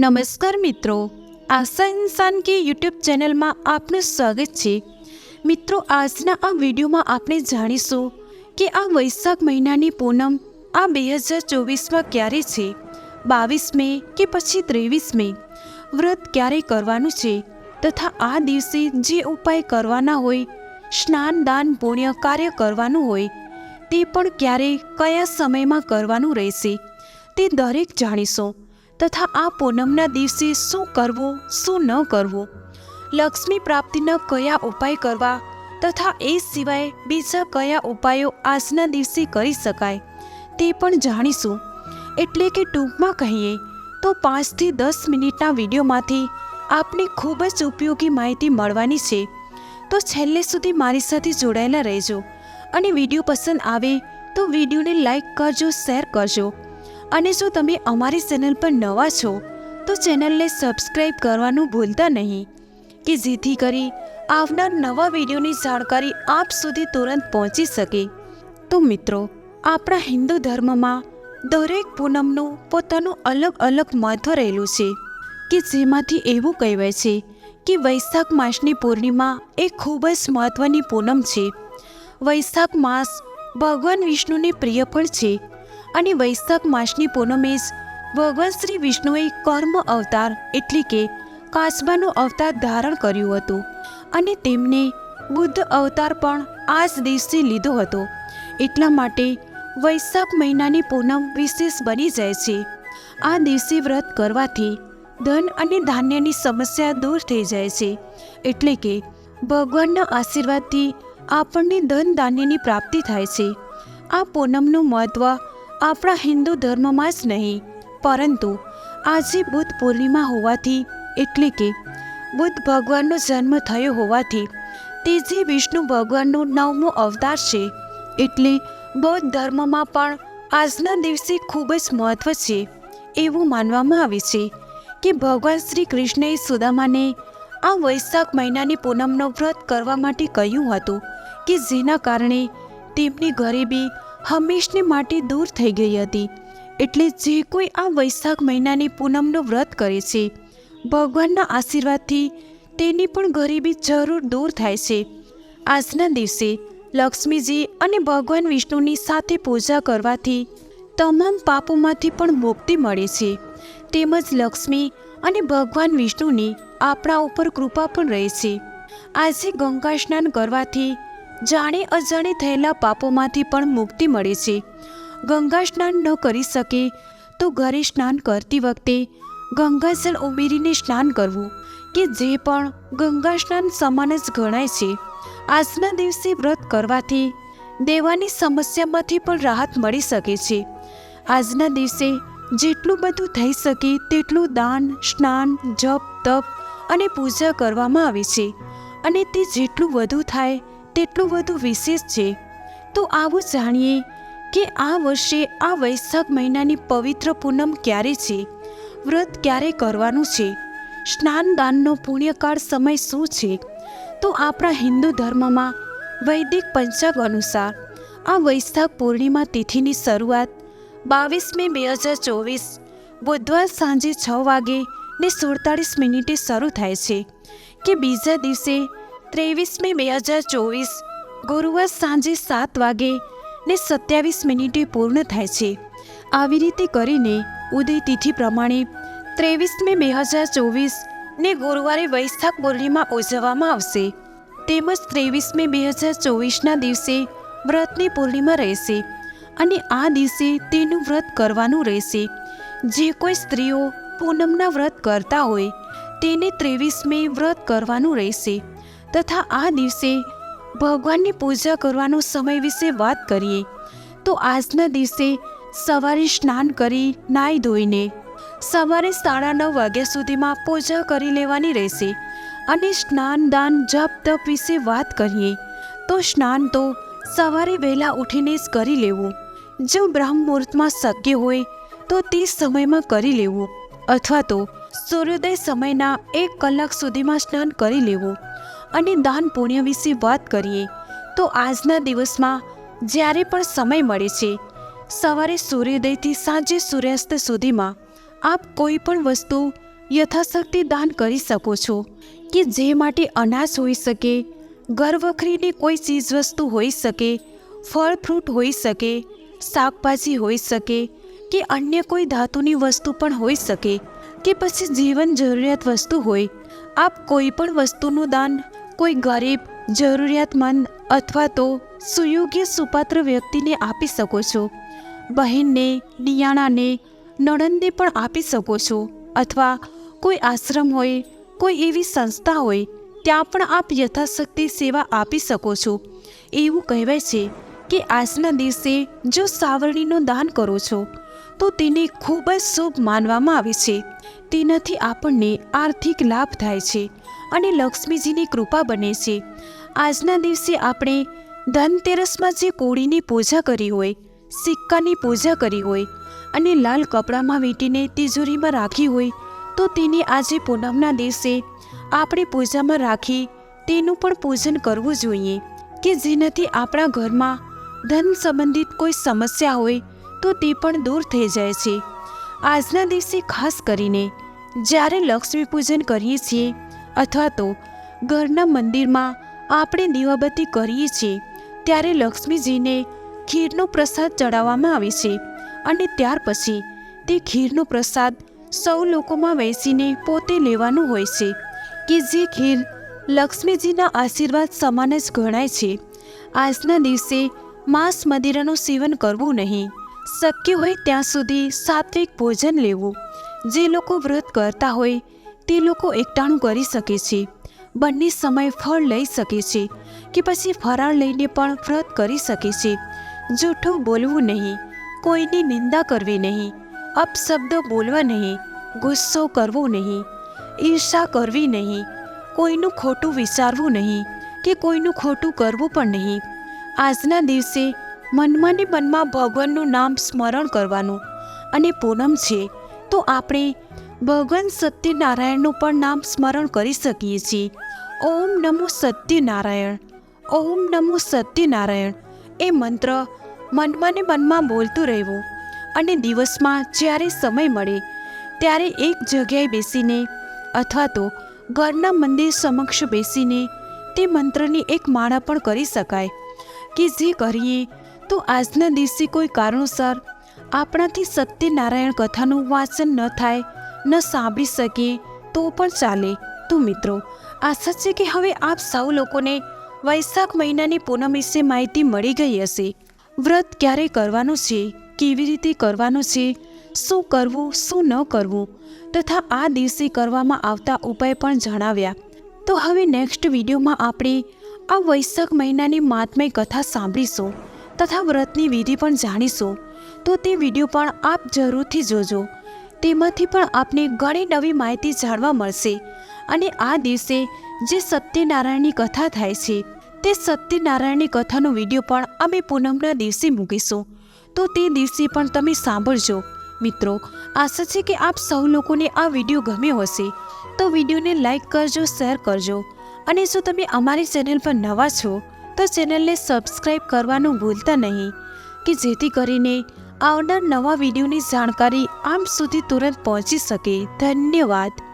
નમસ્કાર મિત્રો, આશા ઇન્સાન કે યુટ્યુબ ચેનલમાં આપનું સ્વાગત છે. મિત્રો, આજના આ વિડીયોમાં આપણે જાણીશું કે આ વૈશાખ મહિનાની પૂનમ આ બે હજાર ચોવીસમાં ક્યારે છે? બાવીસ મે કે પછી ત્રેવીસ મે વ્રત ક્યારે કરવાનું છે? તથા આ દિવસે જે ઉપાય કરવાના હોય સ્નાન દાન પુણ્ય કાર્ય કરવાનું હોય, તે પણ ક્યારે કયા સમયમાં કરવાનું રહેશે, તે દરેક જાણીશું. તથા આ પૂનમના દિવસે શું કરવું, શું ન કરવું? લક્ષ્મી પ્રાપ્તિના કયા ઉપાય કરવા તથા એ સિવાય બીજા કયા ઉપાયો આજના દિવસે કરી શકાય, તે પણ જાણીશું. એટલે કે ટૂંકમાં કહીએ તો પાંચથી દસ મિનિટના વિડીયોમાંથી આપને ખૂબ જ ઉપયોગી માહિતી મળવાની છે. તો છેલ્લે સુધી મારી સાથે જોડાયેલા રહેજો. અને વીડિયો પસંદ આવે તો વિડીયોને લાઈક કરજો, શેર કરજો. અને જો તમે અમારી ચેનલ પર નવા છો, તો ચેનલને સબસ્ક્રાઈબ કરવાનું ભૂલતા નહીં. કે જેથી કરી આવનાર નવા વિડીયોની જાણકારી આપ સુધી તુરંત પહોંચી શકે. તો મિત્રો, આપણા હિન્દુ ધર્મમાં દરેક પૂનમનું પોતાનું અલગ અલગ મહત્વ રહેલું છે, કે જેમાંથી એવું કહેવાય છે કે વૈશાખ માસની પૂર્ણિમા એ ખૂબ જ મહત્વની પૂનમ છે. વૈશાખ માસ ભગવાન વિષ્ણુને પ્રિય પણ છે. અને વૈશાખ માસની પૂનમે જ ભગવાન શ્રી વિષ્ણુએ કર્મ અવતાર એટલે કે કાસબાનો અવતાર ધારણ કર્યું હતું અને તેમને બુદ્ધ અવતાર પણ આ જ દિવસે લીધો હતો. એટલા માટે વૈશાખ મહિનાની પૂનમ વિશેષ બની જાય છે. આ દિવસે વ્રત કરવાથી ધન અને ધાન્યની સમસ્યા દૂર થઈ જાય છે. એટલે કે ભગવાનના આશીર્વાદથી આપણને ધન ધાન્યની પ્રાપ્તિ થાય છે. આ પૂનમનું મહત્ત્વ આપણા હિન્દુ ધર્મમાં જ નહીં, પરંતુ આજે બુદ્ધ પૂર્ણિમા હોવાથી, એટલે કે બુદ્ધ ભગવાનનો જન્મ થયો હોવાથી, તે જે વિષ્ણુ ભગવાનનો નવમો અવતાર છે, એટલે બૌદ્ધ ધર્મમાં પણ આજના દિવસે ખૂબ જ મહત્ત્વ છે, એવું માનવામાં આવે છે કે ભગવાન શ્રી કૃષ્ણએ સુદામાને આ વૈશાખ મહિનાની પૂનમનો વ્રત કરવા માટે કહ્યું હતું કે જેના કારણે તેમની ગરીબી હંમેશને માટે દૂર થઈ ગઈ હતી. એટલે જે કોઈ આ વૈશાખ મહિનાની પૂનમનું વ્રત કરે છે, ભગવાનના આશીર્વાદથી તેની પણ ગરીબી જરૂર દૂર થાય છે. આજના દિવસે લક્ષ્મીજી અને ભગવાન વિષ્ણુની સાથે પૂજા કરવાથી તમામ પાપોમાંથી પણ મુક્તિ મળે છે. તેમજ લક્ષ્મી અને ભગવાન વિષ્ણુની આપણા ઉપર કૃપા પણ રહે છે. આજે ગંગા સ્નાન કરવાથી જાણે અજાણે થયેલા પાપોમાંથી પણ મુક્તિ મળે છે. ગંગા સ્નાન ન કરી શકે તો ઘરે સ્નાન કરતી વખતે ગંગાજળ ઉમેરીને સ્નાન કરવું કે જે પણ ગંગા સ્નાન સમાન જ ગણાય છે. આજના દિવસે વ્રત કરવાથી દેવાની સમસ્યામાંથી પણ રાહત મળી શકે છે. આજના દિવસે જેટલું બધું થઈ શકે તેટલું દાન, સ્નાન, જપ, તપ અને પૂજા કરવામાં આવે છે અને તે જેટલું વધુ થાય તેટલું વધુ વિશેષ છે? તો આવું જાણીએ કે આ વર્ષે આ વૈશાખ મહિનાની પવિત્ર પૂનમ ક્યારે છે? વ્રત ક્યારે કરવાનું છે? સ્નાનદાનનો પુણ્યકાળ સમય શું છે? તો આપણા હિન્દુ ધર્મમાં વૈદિક પંચાગ અનુસાર આ વૈશાખ પૂર્ણિમા તિથિની શરૂઆત બાવીસ મે બે હજાર ચોવીસ બુધવાર સાંજે છ વાગે ને સુડતાળીસ મિનિટે શરૂ થાય છે, કે બીજા દિવસે ત્રેવીસ મે બે હજાર ચોવીસ, ગુરુવાર સાંજે સાત વાગે ને સત્યાવીસ મિનિટે પૂર્ણ થાય છે. આવી રીતે કરીને ઉદય તિથિ પ્રમાણે ત્રેવીસ મે બે હજાર ચોવીસ ને ગુરુવારે વૈશાખ પૂર્ણિમા ઉજવવામાં આવશે. તેમજ ત્રેવીસ મે બે હજાર ચોવીસના દિવસે વ્રતની પૂર્ણિમા રહેશે અને આ દિવસે તેનું વ્રત કરવાનું રહેશે. જે કોઈ સ્ત્રીઓ પૂનમના વ્રત કરતા હોય, તેને ત્રેવીસ મે વ્રત કરવાનું રહેશે. તથા આ દિવસે ભગવાનની પૂજા કરવાનો સમય વિશે વાત કરીએ. તો આજના દિવસે સવારે સ્નાન કરી નાહી ધોઈને સવારે સાડા નવ વાગ્યા સુધીમાં પૂજા કરી લેવાની રહેશે અને સ્નાન દાન જપ તપ વિશે વાત કરીએ. તો સ્નાન તો સવારે વહેલા ઉઠીને જ કરી લેવું. જો બ્રહ્મ મુહૂર્તમાં શક્ય હોય તો તે સમયમાં કરી લેવું અથવા તો સૂર્યોદય સમયના એક કલાક સુધીમાં સ્નાન કરી લેવું. અને દાન પુણ્ય વિશે વાત કરીએ, તો આજના દિવસમાં જ્યારે પણ સમય મળે છે, સવારે સૂર્યોદયથી સાંજે સૂર્યાસ્ત સુધીમાં આપ કોઈ પણ વસ્તુ યથાશક્તિ દાન કરી શકો છો કે જે માટે અનાજ હોઈ શકે ઘર વખરીની કોઈ ચીજવસ્તુ હોઈ શકે, ફળ ફ્રૂટ હોઈ શકે, શાકભાજી હોઈ શકે કે અન્ય કોઈ ધાતુની વસ્તુ પણ હોઈ શકે કે પછી જીવન જરૂરિયાત વસ્તુ હોય, આપ કોઈ પણ વસ્તુનું દાન કોઈ ગરીબ, જરૂરિયાતમંદ અથવા તો સુયોગ્ય સુપાત્ર વ્યક્તિને આપી શકો છો. બહેનને, નિયાણાને, નણંદને પણ આપી શકો છો. અથવા કોઈ આશ્રમ હોય, કોઈ એવી સંસ્થા હોય, ત્યાં પણ આપ યથાશક્તિ સેવા આપી શકો છો. એવું કહેવાય છે કે આજના દિવસે જો સાવરણીનું દાન કરો છો તો તેને ખૂબ જ શુભ માનવામાં આવે છે. તેનાથી આપણને આર્થિક લાભ થાય છે અને લક્ષ્મીજીની કૃપા બને છે. આજના દિવસે આપણે ધનતેરસમાં જે કોળીની પૂજા કરી હોય, સિક્કાની પૂજા કરી હોય અને લાલ કપડામાં વીંટીને તિજોરીમાં રાખી હોય, તો તેને આજે પૂનમના દિવસે આપણે પૂજામાં રાખી તેનું પણ પૂજન કરવું જોઈએ કે જેનાથી આપણા ઘરમાં ધન સંબંધિત કોઈ સમસ્યા હોય તો તે પણ દૂર થઈ જાય છે. આજના દિવસે ખાસ કરીને જ્યારે લક્ષ્મી પૂજન કરીએ છીએ અથવા તો ઘરના મંદિરમાં આપણે દીવાબત્તી કરીએ છીએ, ત્યારે લક્ષ્મીજીને ખીરનો પ્રસાદ ચડાવવામાં આવે છે અને ત્યાર પછી તે ખીરનો પ્રસાદ સૌ લોકોમાં બેસીને પોતે લેવાનું હોય છે કે જે ખીર લક્ષ્મીજીના આશીર્વાદ સમાન જ ગણાય છે. આજના દિવસે માંસ મદિરાનું સેવન કરવું નહીં. શક્ય હોય ત્યાં સુધી સાત્વિક ભોજન લેવું. જે લોકો વ્રત કરતા હોય, તે લોકો એકટાણું કરી શકે છે. બંને સમય ફળ લઈ શકે છે કે પછી ફરાળ લઈને પણ વ્રત કરી શકે છે. જૂઠું બોલવું નહીં, કોઈની નિંદા કરવી નહીં, અપશબ્દો બોલવા નહીં, ગુસ્સો કરવો નહીં, ઈર્ષા કરવી નહીં, કોઈનું ખોટું વિચારવું નહીં કે કોઈનું ખોટું કરવું પણ નહીં. આજના દિવસે મનમાં ને મનમાં ભગવાનનું નામ સ્મરણ કરવાનું અને પૂનમ છે, તો આપણે ભગવાન સત્યનારાયણનું પણ નામ સ્મરણ કરી શકીએ છીએ. ઓમ નમો સત્યનારાયણ, ઓમ નમો સત્યનારાયણ એ મંત્ર મનમાં ને મનમાં બોલતું રહેવું અને દિવસમાં જ્યારે સમય મળે ત્યારે એક જગ્યાએ બેસીને અથવા તો ઘરના મંદિર સમક્ષ બેસીને તે મંત્રની એક માળા પણ કરી શકાય કે જે કરીએ તો આજના દિવસે કોઈ કારણોસર આપણાથી સત્યનારાયણ કથાનું વાંચન ન થાય, ન સાંભળી શકીએ તો પણ ચાલે. તો મિત્રો, આશા છે કે હવે આપ સૌ લોકોને વૈશાખ મહિનાની પૂનમ વિશે માહિતી મળી ગઈ હશે. વ્રત ક્યારે કરવાનું છે, કેવી રીતે કરવાનું છે, શું કરવું, શું ન કરવું, તથા આ દિવસે કરવામાં આવતા ઉપાય પણ જણાવ્યા. તો હવે નેક્સ્ટ વિડીયોમાં આપણે આ વૈશાખ મહિનાની મહાત્મય કથા સાંભળીશું. તથા વ્રતની વિધિ પણ જાણીશું, તો તે વીડિયો પણ આપ જરૂરથી જોજો. તેમાંથી પણ આપને ઘણી નવી માહિતી જાણવા મળશે. અને આ દિવસે જે સત્યનારાયણની કથા થાય છે, તે સત્યનારાયણની કથાનો વીડિયો પણ અમે પૂનમના દિવસે મૂકીશું. તો તે દિવસે પણ તમે સાંભળજો. મિત્રો, આશા છે કે આપ સૌ લોકોને આ વીડિયો ગમ્યો હશે. તો વિડીયોને લાઈક કરજો, શેર કરજો. અને જો તમે અમારી ચેનલ પર નવા છો તો ચેનલને સબસ્ક્રાઈબ કરવાનું ભૂલતા નહીં કે જેથી કરીને આવનાર નવા વિડીયોની જાણકારી આમ સુધી તુરંત પહોંચી શકે. ધન્યવાદ.